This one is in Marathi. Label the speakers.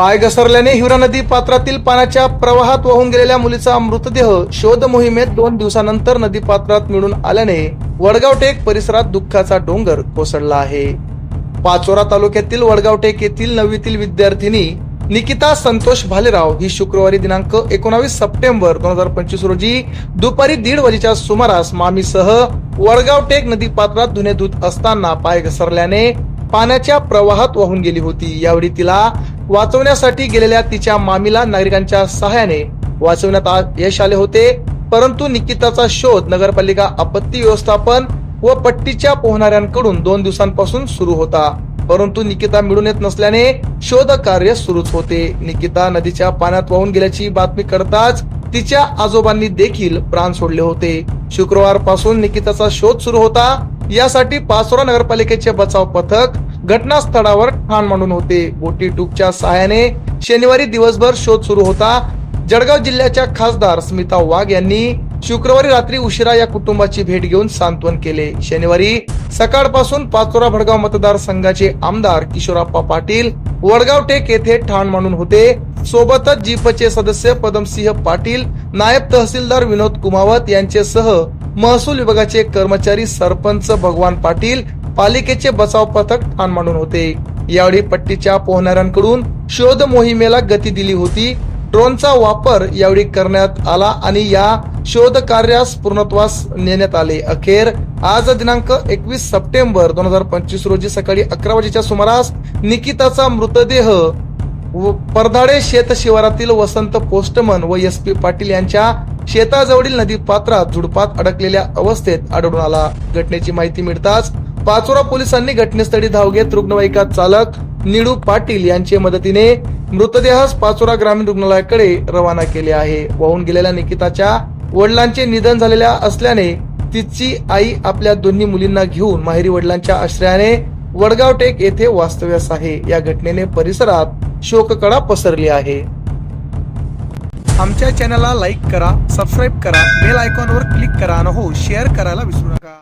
Speaker 1: पाय घसरल्याने हिवरा नदी पात्रातील पाण्याच्या प्रवाहात वाहून गेलेल्या मुलीचा मृतदेह शोध मोहिमेत दोन दिवसानंतर नदी पात्रात मिळून आल्याने वडगाव टेक परिसरात दुःखाचा डोंगर कोसळला आहे. पाचोरा तालुक्यातील वडगाव टेक येथील नववीतील विद्यार्थिनी निकिता संतोष भालेराव ही शुक्रवारी दिनांक एकोणावीस सप्टेंबर दोन हजार पंचवीस रोजी दुपारी दीड वाजेच्या सुमारास मामीसह वडगाव टेक नदी पात्रात धुणे धुत असताना पाय घसरल्याने पाण्याच्या प्रवाहात वाहून गेली होती. यावेळी तिला वाचवण्यासाठी गेलेल्या तिच्या मामीला नागरिकांच्या सहाय्याने वाचवण्यात आ- यश आले होते. परंतु निकिताचा शोध नगरपालिका आपत्ती व्यवस्थापन व पट्टीच्या पोहणाऱ्यांकडून दोन दिवसांपासून सुरू होता. परंतु निकिता मिळून येत नसल्याने शोध कार्य सुरूच होते. निकिता नदीच्या पाण्यात वाहून गेल्याची बातमी करताच तिच्या आजोबांनी देखील प्राण सोडले होते. शुक्रवारपासून निकिताचा शोध सुरू होता. यासाठी पाचोरा नगरपालिकेचे बचाव पथक घटनास्थळावर ठाण मांडून होते. बोटी टूबच्या सहाय्याने शनिवारी दिवसभर शोध सुरू होता. जळगाव जिल्ह्याच्या खासदार स्मिता वाघ यांनी शुक्रवारी रात्री उशिरा या कुटुंबाची भेट घेऊन सांत्वन केले. शनिवारी सकाळपासून पाचोरा भडगाव मतदारसंघाचे आमदार किशोराप्पा पाटील वडगाव टेक येथे ठाण मांडून होते. सोबतच जीपचे सदस्य पदमसिंह पाटील नायब तहसीलदार विनोद कुमावत यांच्यासह महसूल विभागाचे कर्मचारी सरपंच भगवान पाटील पालिकेचे बचाव पथक ठाण मांडून होते. यावेळी पट्टीच्या पोहणाऱ्यांकडून शोध मोहिमेला गती दिली होती. ड्रोनचा वापर यावेळी करण्यात आला आणि या शोध कार्यास पूर्णत्वास नेण्यात आले. अखेर आज दिनांक एकवीस सप्टेंबर दोन हजार पंचवीस रोजी सकाळी अकरा वाजेच्या सुमारास निकिताचा मृतदेह व परदाडे शेत शिवारातील वसंत पोस्टमन व एस पी पाटील यांच्या शेताजवळील नदी पात्रात झुडपात अडकलेल्या अवस्थेत आढळून आला. घटनेची माहिती मिळताच पाचोरा पोलिसांनी घटनास्थळी धाव घेत रुग्णवाहिका चालक निळू पाटील यांच्या मदतीने मृतदेहास पाचोरा ग्रामीण रुग्णालयाकडे रवाना केले आहे. वाहून गेलेल्या निकिताच्या वडिलांचे निधन झालेल्या असल्याने तिची आई आपल्या दोन्ही मुलींना घेऊन माहेरी वडिलांच्या आश्रयाने वडगाव टेक येथे वास्तव्यास आहे. या घटनेने परिसरात शोककळा पसरली आहे. आमच्या चॅनलला लाईक करा सबस्क्राईब करा बेल आयकॉनवर क्लिक करा आणि हो शेअर करायला विसरू नका.